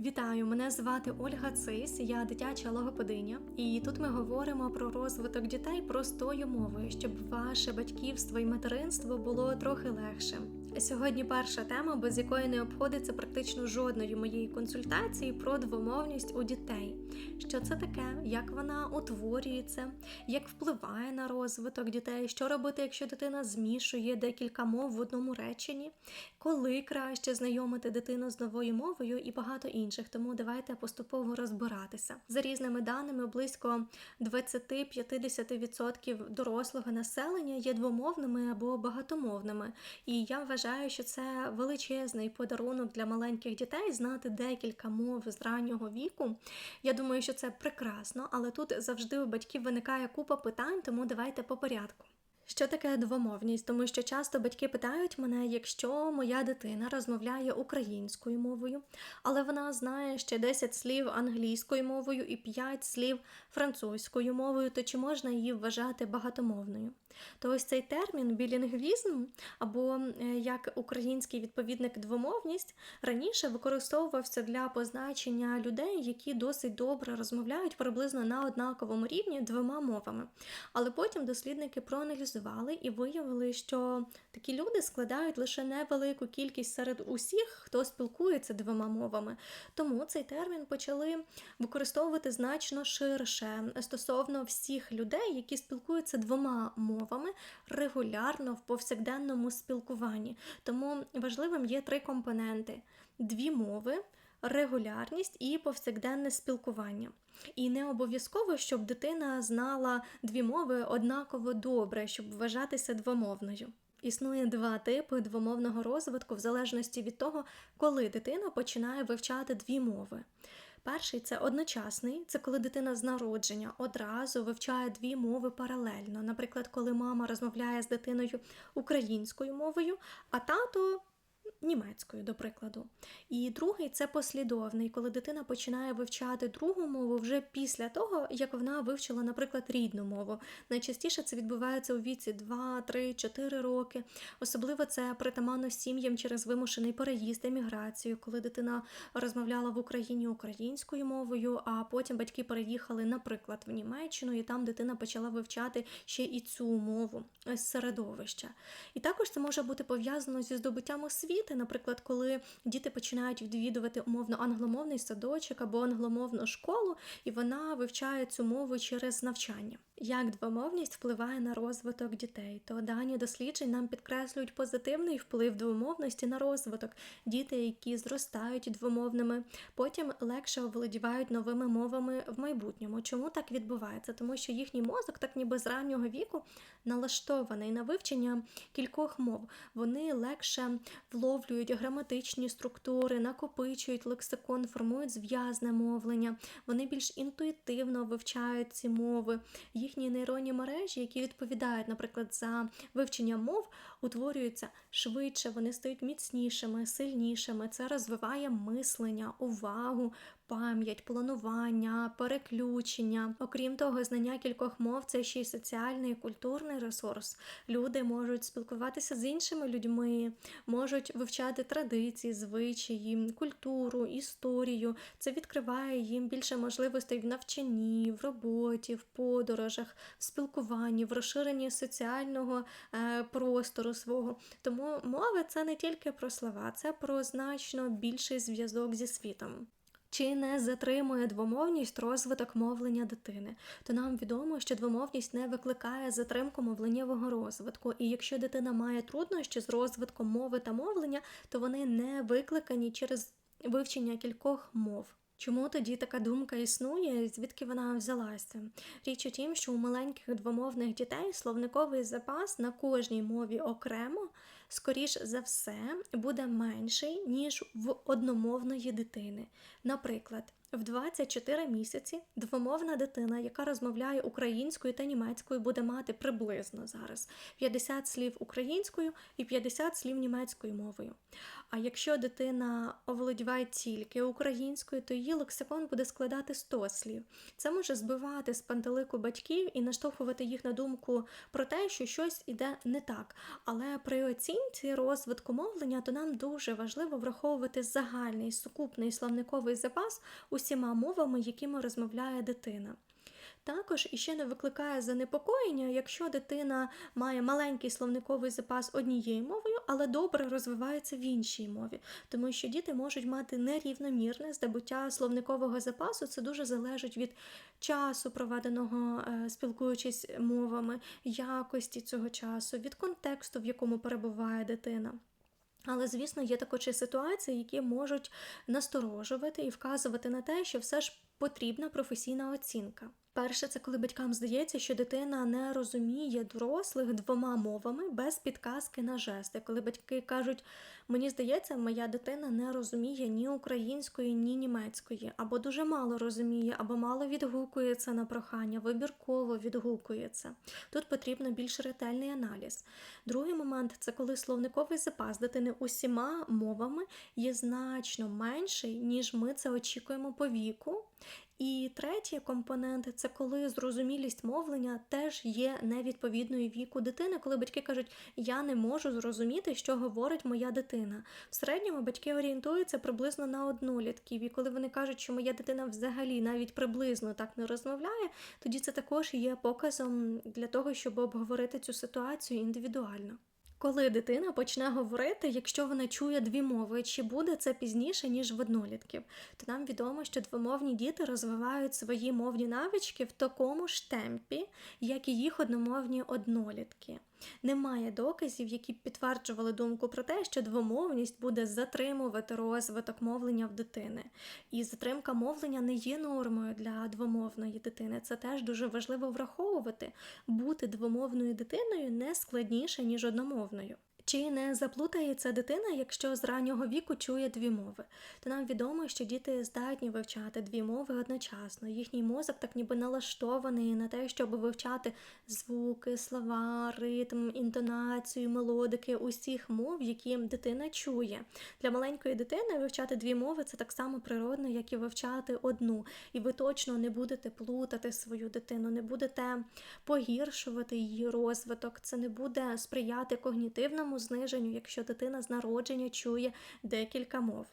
Вітаю, мене звати Ольга Цис, я дитяча логопединя, і тут ми говоримо про розвиток дітей простою мовою, щоб ваше батьківство і материнство було трохи легшим. Сьогодні перша тема, без якої не обходиться практично жодної моєї консультації про двомовність у дітей. Що це таке, як вона утворюється, як впливає на розвиток дітей, що робити, якщо дитина змішує декілька мов в одному реченні, коли краще знайомити дитину з новою мовою і багато інших. Тому давайте поступово розбиратися. За різними даними, близько 20-50% дорослого населення є двомовними або багатомовними. І я вважаю, що це величезний подарунок для маленьких дітей знати декілька мов з раннього віку. Я думаю, що це прекрасно, але тут завжди у батьків виникає купа питань, тому давайте по порядку. Що таке двомовність? Тому що часто батьки питають мене, якщо моя дитина розмовляє українською мовою, але вона знає ще 10 слів англійською мовою і 5 слів французькою мовою, то чи можна її вважати багатомовною? То ось цей термін білінгвізм, або як український відповідник двомовність, раніше використовувався для позначення людей, які досить добре розмовляють приблизно на однаковому рівні двома мовами. Але потім дослідники проаналізували і виявили, що такі люди складають лише невелику кількість серед усіх, хто спілкується двома мовами. Тому цей термін почали використовувати значно ширше стосовно всіх людей, які спілкуються двома мовами регулярно в повсякденному спілкуванні. Тому важливим є три компоненти: дві мови. Регулярність і повсякденне спілкування. І не обов'язково, щоб дитина знала дві мови однаково добре, щоб вважатися двомовною. Існує два типи двомовного розвитку в залежності від того, коли дитина починає вивчати дві мови. Перший це одночасний, це коли дитина з народження одразу вивчає дві мови паралельно. Наприклад, коли мама розмовляє з дитиною українською мовою, а тато німецькою, до прикладу. І другий це послідовний, коли дитина починає вивчати другу мову вже після того, як вона вивчила, наприклад, рідну мову. Найчастіше це відбувається у віці 2, 3, 4 роки. Особливо це притаманно сім'ям через вимушений переїзд, еміграцію, коли дитина розмовляла в Україні українською мовою, а потім батьки переїхали, наприклад, в Німеччину, і там дитина почала вивчати ще і цю мову з середовища. І також це може бути пов'язано зі здобуттям освіти освіти, наприклад, коли діти починають відвідувати умовно англомовний садочок або англомовну школу, і вона вивчає цю мову через навчання. Як двомовність впливає на розвиток дітей, то дані досліджень нам підкреслюють позитивний вплив двомовності на розвиток. Діти, які зростають двомовними, потім легше оволодівають новими мовами в майбутньому. Чому так відбувається? Тому що їхній мозок, так ніби з раннього віку, налаштований на вивчення кількох мов. Вони легше вловлюють граматичні структури, накопичують лексикон, формують зв'язне мовлення. Вони більш інтуїтивно вивчають ці мови їхні нейронні мережі, які відповідають, наприклад, за вивчення мов, утворюються швидше, вони стають міцнішими, сильнішими. Це розвиває мислення, увагу, пам'ять, планування, переключення. Окрім того, знання кількох мов це ще й соціальний і культурний ресурс. Люди можуть спілкуватися з іншими людьми, можуть вивчати традиції, звичаї, культуру, історію. Це відкриває їм більше можливостей в навчанні, в роботі, в подорожах, в спілкуванні, в розширенні соціального е, простору свого. Тому мови це не тільки про слова, це про значно більший зв'язок зі світом. Чи не затримує двомовність розвиток мовлення дитини, то нам відомо, що двомовність не викликає затримку мовленнєвого розвитку, і якщо дитина має труднощі з розвитком мови та мовлення, то вони не викликані через вивчення кількох мов. Чому тоді така думка існує, звідки вона взялася? Річ у тім, що у маленьких двомовних дітей словниковий запас на кожній мові окремо, скоріш за все, буде менший, ніж в одномовної дитини. Наприклад, в 24 місяці двомовна дитина, яка розмовляє українською та німецькою, буде мати приблизно зараз 50 слів українською і 50 слів німецькою мовою. А якщо дитина оволодіває тільки українською, то її лексикон буде складати 100 слів. Це може збивати з пантелику батьків і наштовхувати їх на думку про те, що щось іде не так. Але при оцінці розвитку мовлення, то нам дуже важливо враховувати загальний сукупний словниковий запас усіма мовами, якими розмовляє дитина. Також іще не викликає занепокоєння, якщо дитина має маленький словниковий запас однією мовою, але добре розвивається в іншій мові, тому що діти можуть мати нерівномірне здобуття словникового запасу. Це дуже залежить від часу, проведеного е, спілкуючись мовами, якості цього часу, від контексту, в якому перебуває дитина. Але, звісно, є також і ситуації, які можуть насторожувати і вказувати на те, що все ж потрібна професійна оцінка. Перше, це коли батькам здається, що дитина не розуміє дорослих двома мовами без підказки на жести. Коли батьки кажуть, мені здається, моя дитина не розуміє ні української, ні німецької, або дуже мало розуміє, або мало відгукується на прохання, вибірково відгукується. Тут потрібно більш ретельний аналіз. Другий момент це коли словниковий запас дитини усіма мовами є значно менший, ніж ми це очікуємо по віку. І третій компонент це коли зрозумілість мовлення теж є невідповідною віку дитини, коли батьки кажуть, я не можу зрозуміти, що говорить моя дитина. В середньому батьки орієнтуються приблизно на однолітків, і коли вони кажуть, що моя дитина взагалі навіть приблизно так не розмовляє, тоді це також є показом для того, щоб обговорити цю ситуацію індивідуально. Коли дитина почне говорити, якщо вона чує дві мови, чи буде це пізніше, ніж в однолітків, то нам відомо, що двомовні діти розвивають свої мовні навички в такому ж темпі, як і їх одномовні однолітки. Немає доказів, які б підтверджували думку про те, що двомовність буде затримувати розвиток мовлення в дитини. І затримка мовлення не є нормою для двомовної дитини. Це теж дуже важливо враховувати. Бути двомовною дитиною не складніше, ніж одномовною. Чи не заплутається дитина, якщо з раннього віку чує дві мови? То нам відомо, що діти здатні вивчати дві мови одночасно. Їхній мозок так ніби налаштований на те, щоб вивчати звуки, слова, ритм, інтонацію, мелодики усіх мов, які дитина чує. Для маленької дитини вивчати дві мови це так само природно, як і вивчати одну. І ви точно не будете плутати свою дитину, не будете погіршувати її розвиток, це не буде сприяти когнітивному зниженню, якщо дитина з народження чує декілька мов.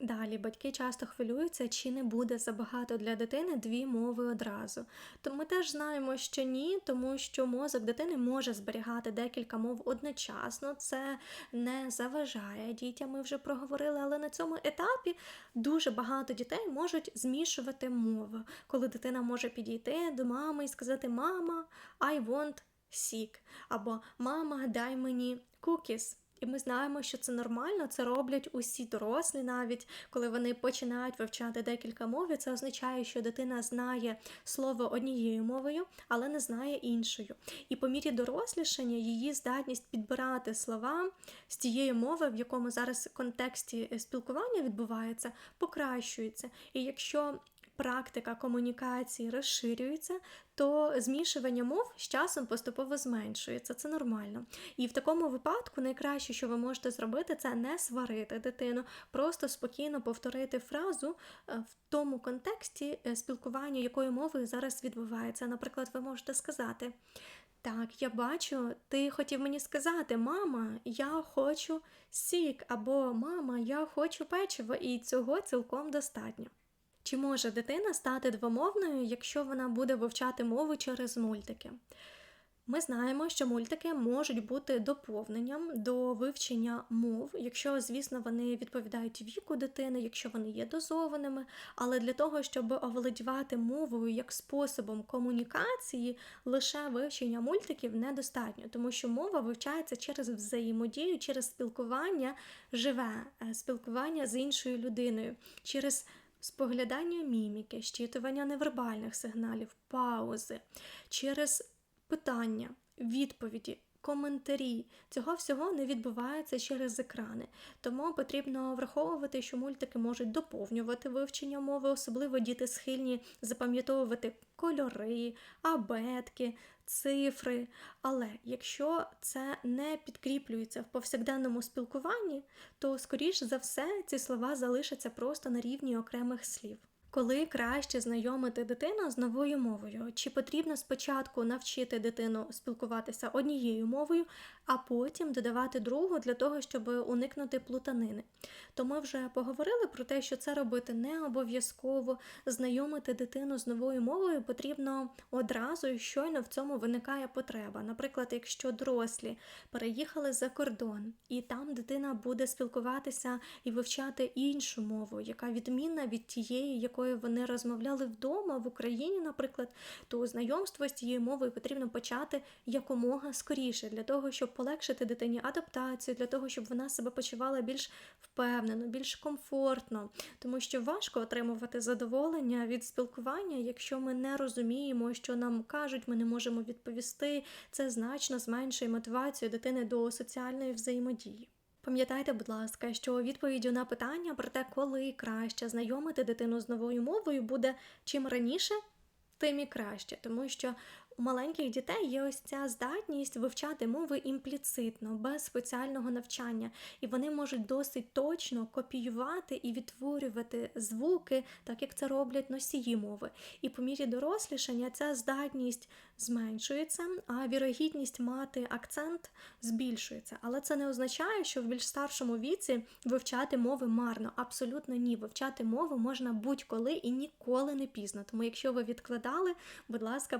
Далі батьки часто хвилюються, чи не буде забагато для дитини дві мови одразу. То ми теж знаємо, що ні, тому що мозок дитини може зберігати декілька мов одночасно, це не заважає дітям, ми вже проговорили, але на цьому етапі дуже багато дітей можуть змішувати мови, коли дитина може підійти до мами і сказати Мама, I want сік, або Мама, дай мені кукіс. І ми знаємо, що це нормально, це роблять усі дорослі, навіть коли вони починають вивчати декілька мов, це означає, що дитина знає слово однією мовою, але не знає іншою. І по мірі дорослішання її здатність підбирати слова з тієї мови, в якому зараз контексті спілкування відбувається, покращується. І якщо практика комунікації розширюється, то змішування мов з часом поступово зменшується. Це нормально. І в такому випадку найкраще, що ви можете зробити, це не сварити дитину, просто спокійно повторити фразу е, в тому контексті е, спілкування, якою мовою зараз відбувається. Наприклад, ви можете сказати. Так, я бачу, ти хотів мені сказати, мама, я хочу сік, або мама, я хочу печиво, і цього цілком достатньо. Чи може дитина стати двомовною, якщо вона буде вивчати мову через мультики? Ми знаємо, що мультики можуть бути доповненням до вивчення мов, якщо, звісно, вони відповідають віку дитини, якщо вони є дозованими. Але для того, щоб оволодівати мовою як способом комунікації, лише вивчення мультиків недостатньо, тому що мова вивчається через взаємодію, через спілкування живе, е, спілкування з іншою людиною. через споглядання міміки, щитування невербальних сигналів, паузи, через питання, відповіді. Коментарі. Цього всього не відбувається через екрани. Тому потрібно враховувати, що мультики можуть доповнювати вивчення мови, особливо діти схильні запам'ятовувати кольори, абетки, цифри. Але якщо це не підкріплюється в повсякденному спілкуванні, то, скоріш за все, ці слова залишаться просто на рівні окремих слів. Коли краще знайомити дитину з новою мовою? Чи потрібно спочатку навчити дитину спілкуватися однією мовою, а потім додавати другу для того, щоб уникнути плутанини? То ми вже поговорили про те, що це робити не обов'язково. Знайомити дитину з новою мовою потрібно одразу і щойно в цьому виникає потреба. Наприклад, якщо дорослі переїхали за кордон, і там дитина буде спілкуватися і вивчати іншу мову, яка відмінна від тієї, якою вони розмовляли вдома в Україні, наприклад, то знайомство з цією мовою потрібно почати якомога скоріше для того, щоб полегшити дитині адаптацію, для того, щоб вона себе почувала більш впевнено, більш комфортно, тому що важко отримувати задоволення від спілкування, якщо ми не розуміємо, що нам кажуть, ми не можемо відповісти. Це значно зменшує мотивацію дитини до соціальної взаємодії. Пам'ятайте, будь ласка, що відповіддю на питання про те, коли краще знайомити дитину з новою мовою, буде чим раніше, тим і краще, тому що у маленьких дітей є ось ця здатність вивчати мови імпліцитно, без спеціального навчання, і вони можуть досить точно копіювати і відтворювати звуки, так як це роблять носії мови. І по мірі дорослішання ця здатність зменшується, а вірогідність мати акцент збільшується. Але це не означає, що в більш старшому віці вивчати мови марно. Абсолютно ні. Вивчати мову можна будь-коли і ніколи не пізно. Тому, якщо ви відкладали, будь ласка,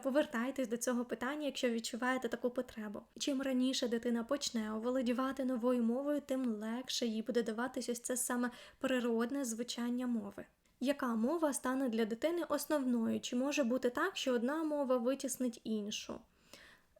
повертайтесь до цього питання, якщо відчуваєте таку потребу. Чим раніше дитина почне оволодівати новою мовою, тим легше їй буде даватись ось це саме природне звучання мови. Яка мова стане для дитини основною? Чи може бути так, що одна мова витіснить іншу?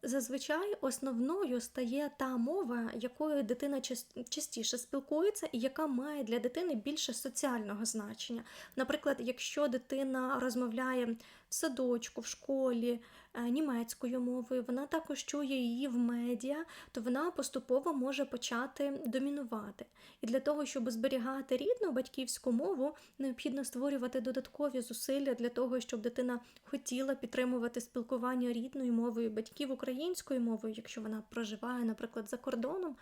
Зазвичай основною стає та мова, якою дитина частіше спілкується, і яка має для дитини більше соціального значення. Наприклад, якщо дитина розмовляє в садочку, в школі е, німецькою мовою, вона також чує її в медіа, то вона поступово може почати домінувати. І для того, щоб зберігати рідну батьківську мову, необхідно створювати додаткові зусилля для того, щоб дитина хотіла підтримувати спілкування рідною мовою батьків українською мовою, якщо вона проживає, наприклад, за кордоном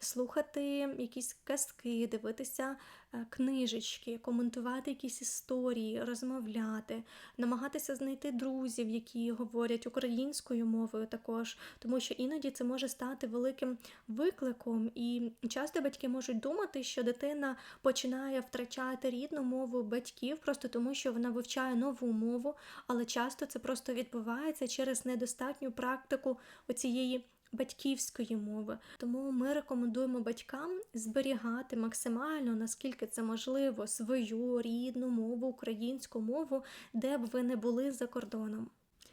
слухати якісь казки, дивитися е, книжечки, коментувати якісь історії, розмовляти, намагатися знайти друзів, які говорять українською мовою також, тому що іноді це може стати великим викликом, і часто батьки можуть думати, що дитина починає втрачати рідну мову батьків, просто тому що вона вивчає нову мову, але часто це просто відбувається через недостатню практику оцієї батьківської мови. Тому ми рекомендуємо батькам зберігати максимально, наскільки це можливо, свою рідну мову, українську мову, де б ви не були за кордоном.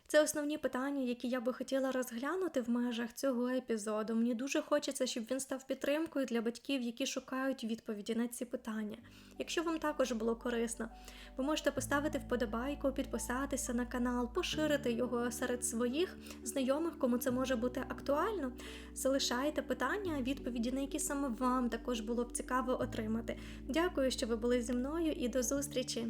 Це основні питання, які я би хотіла розглянути в межах цього епізоду. Мені дуже хочеться, щоб він став підтримкою для батьків, які шукають відповіді на ці питання. Якщо вам також було корисно, ви можете поставити вподобайку, підписатися на канал, поширити його серед своїх знайомих, кому це може бути актуально. Залишайте питання, відповіді, на які саме вам також було б цікаво отримати. Дякую, що ви були зі мною, і до зустрічі!